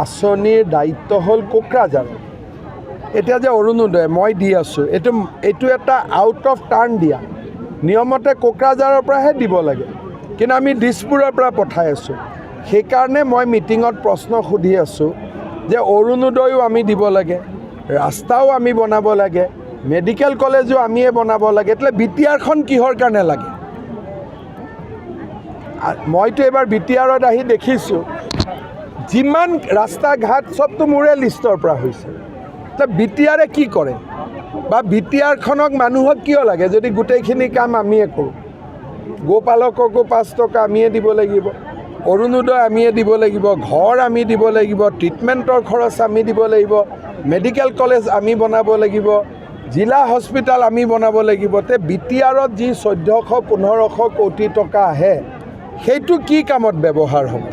আঁচনিৰ দায়িত্ব হ'ল কোকৰাঝাৰ এতিয়া যে অৰুণোদয় মই দি আছোঁ। এইটো এইটো এটা আউট অফ টাৰ্ণ দিয়া। নিয়মতে কোকৰাঝাৰৰ পৰাহে দিব লাগে। কিন্তু আমি দিছপুৰৰ পৰা পঠাই আছোঁ। সেইকাৰণে মই মিটিঙত প্ৰশ্ন সুধি আছোঁ যে অৰুণোদয়ো আমি দিব লাগে, ৰাস্তাও আমি বনাব লাগে, মেডিকেল কলেজো আমিয়ে বনাব লাগে তেতিয়াহ'লে বি টি আৰখন কিহৰ কাৰণে লাগে? মইতো এইবাৰ বি টি আৰত আহি দেখিছোঁ। যিমান ৰাস্তা ঘাট চবতো মোৰে লিষ্টৰ পৰা হৈছে। তে বি টি আৰে কি কৰে? বা বি টি আৰখনক মানুহক কিয় লাগে? যদি গোটেইখিনি কাম আমিয়ে কৰোঁ। গোপালককো পাঁচ টকা আমিয়ে দিব লাগিব। অৰুণোদয় আমিয়ে দিব লাগিব। ঘৰ আমি দিব লাগিব। ট্ৰিটমেণ্টৰ খৰচ আমি দিব লাগিব। মেডিকেল কলেজ আমি বনাব লাগিব। জিলা হস্পিটেল আমি বনাব লাগিব। তে বি টি আৰত যি চৈধ্যশ, পোন্ধৰশ কোটি টকা আহে, সেইটো কি কামত ব্যৱহাৰ হ'ব?